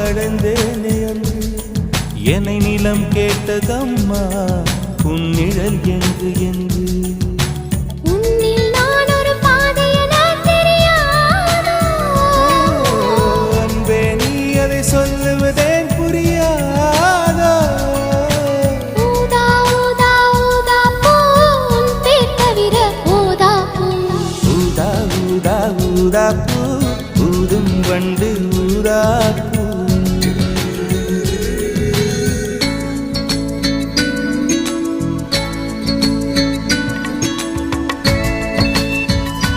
அடைந்தேனே அன்று. என்னை நிலம் கேட்டதம்மா உன்னிழல் என்று. என்று நான் அன்பே நீ அதை சொல்லுவதேன் புரியாதோ? ஊதா ஊதா ஊதா வண்டு ஊரா